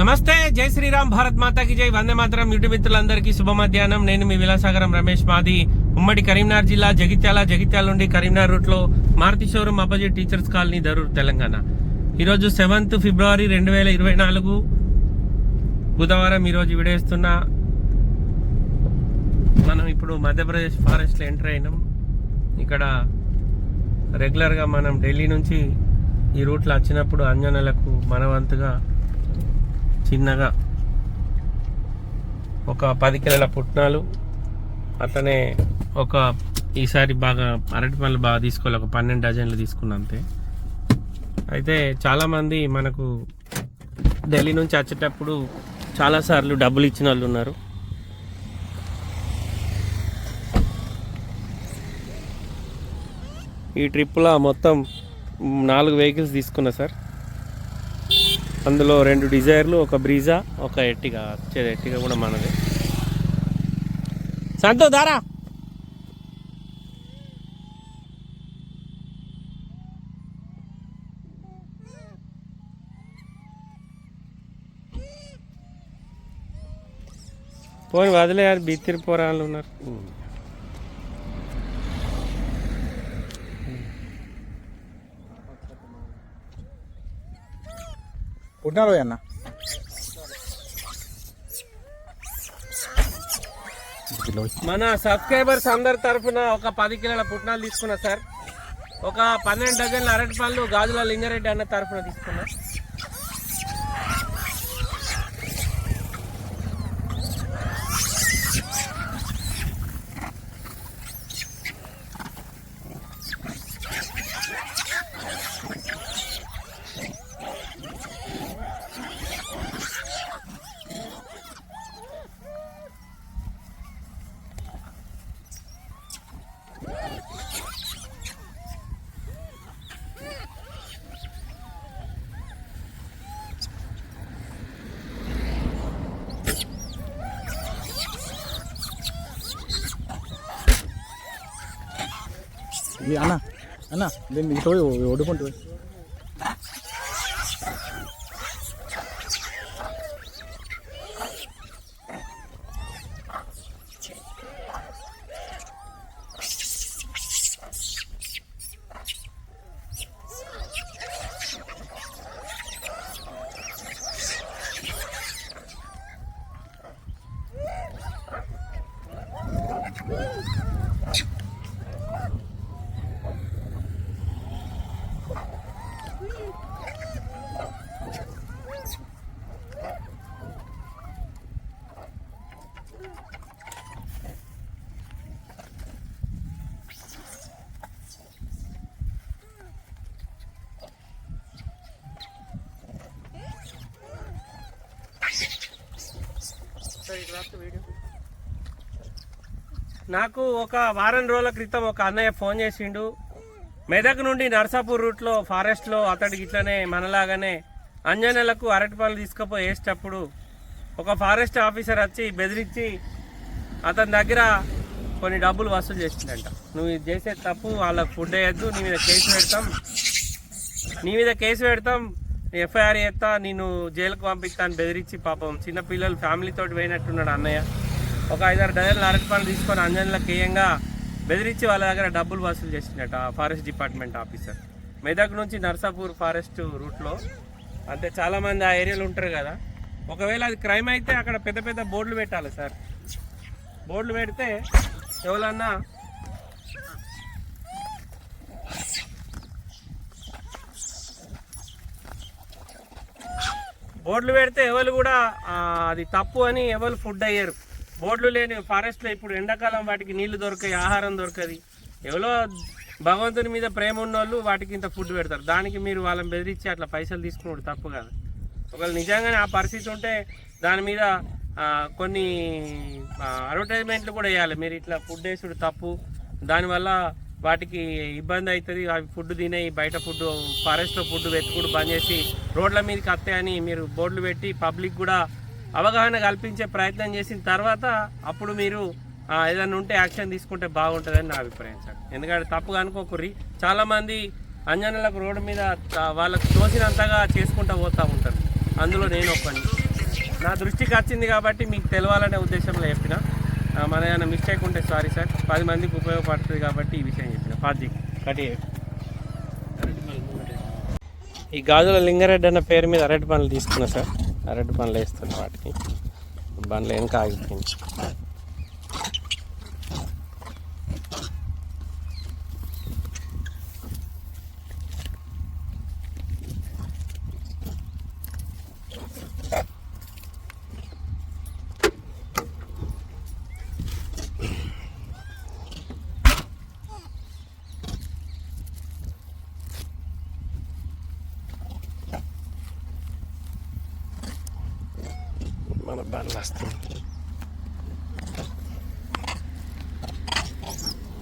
నమస్తే జై శ్రీరామ్ భారత్ మాతాకి జై. వందే మాత్రం యూట్యూబ్ మిత్రులందరికీ శుభ మధ్యాహ్నం నేను మీ విలాసాగరం రమేష్ మాది ఉమ్మడి కరీంనగర్ జిల్లా జగిత్యాల జగిత్యాల నుండి కరీంనగర్ రూట్లో Maruti showroom opposite teachers colony Darur Telangana. ఈరోజు సెవెంత్ ఫిబ్రవరి రెండు వేల ఇరవై నాలుగు. బుధవారం ఈరోజు విడేస్తున్న మనం ఇప్పుడు మధ్యప్రదేశ్ ఫారెస్ట్లో ఎంటర్ అయినాం. ఇక్కడ రెగ్యులర్గా మనం ఢిల్లీ నుంచి ఈ రూట్లో వచ్చినప్పుడు అంజనలకు మనవంతుగా చిన్నగా ఒక పది కిలోల పుట్నాలు అట్లనే ఒక ఈసారి బాగా అరటి పనులు బాగా తీసుకోవాలి ఒక పన్నెండు డజన్లు తీసుకున్నంతే అయితే చాలామంది మనకు ఢిల్లీ నుంచి వచ్చేటప్పుడు చాలాసార్లు డబ్బులు ఇచ్చిన వాళ్ళు ఉన్నారు. ఈ ట్రిప్లో మొత్తం నాలుగు వెహికల్స్ తీసుకున్నా సార్. అందులో రెండు డిజైర్లు ఒక బ్రీజా ఒక ఎట్టిగా వచ్చేది ఎట్టిగా కూడా మనది. సంతో దారా! పోని వదిలే అది బిత్తిరి పోరాళ్ళు ఉన్నారు పుట్టినారు అన్న? మన సబ్స్క్రైబర్స్ అందరి తరఫున ఒక పది కిలోల పుట్నాలు తీసుకున్నా సార్. ఒక పన్నెండు డజన్ల అరటి పళ్ళు గాజుల లింగారెడ్డి అన్న తరఫున తీసుకున్నా. అన్న అన్న నేను ఇటు ఒడ్డుకుంటు నాకు ఒక వారం రోజుల క్రితం ఒక అన్నయ్య ఫోన్ చేసిండు. మెదక్ నుండి నర్సాపూర్ రూట్లో ఫారెస్ట్లో అతడికి ఇట్లనే మనలాగానే అంజనలకు అరటిపళ్ళు తీసుకుపోయి వేసేటప్పుడు ఒక ఫారెస్ట్ ఆఫీసర్ వచ్చి బెదిరించి అతని దగ్గర కొన్ని డబ్బులు వసూలు చేసిందంట నువ్వు ఇది చేసే తప్పు వాళ్ళకి ఫుడ్ వేయద్దు నీ మీద కేసు పెడతాం నీ మీద కేసు పెడతాం ఎఫ్ఐఆర్ చేస్తా నేను జైలుకు పంపిస్తాను బెదిరించి పాపం చిన్నపిల్లలు ఫ్యామిలీతో పోయినట్టున్నాడు అన్నయ్య. ఒక ఐదారు డజన్ల అరటి పనులు తీసుకొని అంజన్లకు కేయంగా బెదిరించి వాళ్ళ దగ్గర డబ్బులు వసూలు చేసిండట ఆ ఫారెస్ట్ డిపార్ట్మెంట్ ఆఫీసర్ మెదక్ నుంచి నర్సాపూర్ ఫారెస్ట్ రూట్లో అంటే చాలామంది ఆ ఏరియాలో ఉంటారు కదా. ఒకవేళ అది క్రైమ్ అయితే అక్కడ పెద్ద పెద్ద బోర్డులు పెట్టాలి సార్. బోర్డులు పెడితే ఎవరన్నా బోర్డులు పెడితే ఎవరు కూడా అది తప్పు అని ఎవరు ఫుడ్ అయ్యారు. బోర్డులు లేని ఫారెస్ట్లో ఇప్పుడు ఎండాకాలం వాటికి నీళ్ళు దొరకాయి ఆహారం దొరకది. ఎవరో భగవంతుని మీద ప్రేమ ఉన్నోళ్ళు వాటికి ఇంత ఫుడ్ పెడతారు. దానికి మీరు వాళ్ళని బెదిరించి అట్లా పైసలు తీసుకున్నాడు తప్పు కాదు. ఒకవేళ నిజంగానే ఆ పరిస్థితి ఉంటే దాని మీద కొన్ని అడ్వర్టైజ్మెంట్లు కూడా వేయాలి. మీరు ఇట్లా ఫుడ్ వేసుడు తప్పు. దానివల్ల వాటికి ఇబ్బంది అవుతుంది. అవి ఫుడ్ తినే బయట ఫుడ్ ఫారెస్ట్లో ఫుడ్ వెతుకుడు బంద్ చేసి రోడ్ల మీదకి వస్తాయని మీరు బోర్డులు పెట్టి పబ్లిక్ కూడా అవగాహన కల్పించే ప్రయత్నం చేసిన తర్వాత అప్పుడు మీరు ఏదైనా ఉంటే యాక్షన్ తీసుకుంటే బాగుంటుందని నా అభిప్రాయం సార్. ఎందుకంటే తప్పుగా అనుకోకుర్రి. చాలామంది అంజనలకు రోడ్డు మీద వాళ్ళకు తోసినంతగా చేసుకుంటూ పోతూ ఉంటారు. అందులో నేను ఒక్కని నా దృష్టికి వచ్చింది కాబట్టి మీకు తెలవాలనే ఉద్దేశంలో చెప్పిన. మన ఏమైనా మిస్టేక్ ఉంటే సారీ సార్ పది మందికి ఉపయోగపడుతుంది కాబట్టి ఈ విషయం చెప్పిన. పాతి కటి ఈ గాజుల లింగారెడ్డి అన్న పేరు మీద అరటి పనులు తీసుకున్నా సార్ అరటి పనులు వేస్తున్నా వాటికి. బండ్లు వెనక ఆగిపోయింది. మన బండ్లు వస్తుంది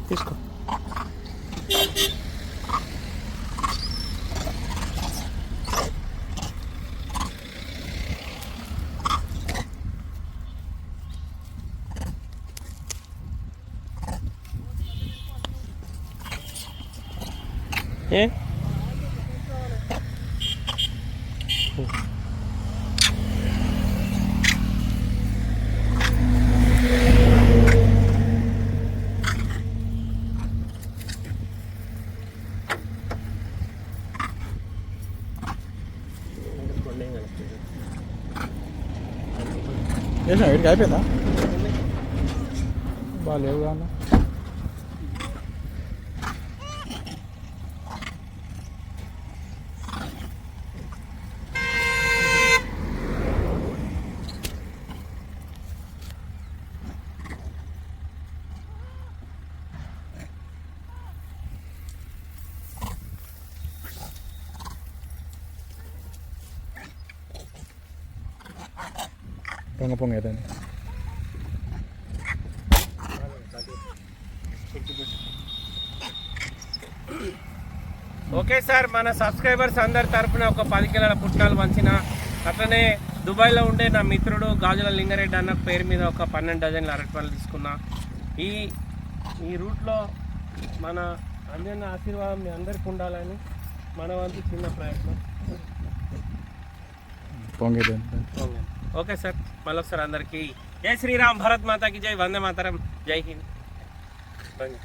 తీసుకో ఏ చేసినా వీడికి అయిపోయిందా బాగా లేవు పొంగ పొంగ అవుతుంది ఓకే సార్ మన సబ్స్క్రైబర్స్ అందరి తరపున ఒక పది కిలోల పుట్నాలు పంచిన. అట్లనే దుబాయ్లో ఉండే నా మిత్రుడు గాజుల లింగారెడ్డి అన్న పేరు మీద ఒక పన్నెండు డజన్ల అరటిపళ్ళు తీసుకున్నా. ఈ ఈ రూట్లో మన అంజన్న ఆశీర్వాదం మీ అందరికి ఉండాలని మన వంతు చిన్న ప్రయత్నం. పొంగ అవుతుంది ఓకే సార్ మళ్ళొకసారి అందరికీ జై శ్రీరామ్ భరత్ మాతాకి జై వందే మాతరం జై హింద్ బండి.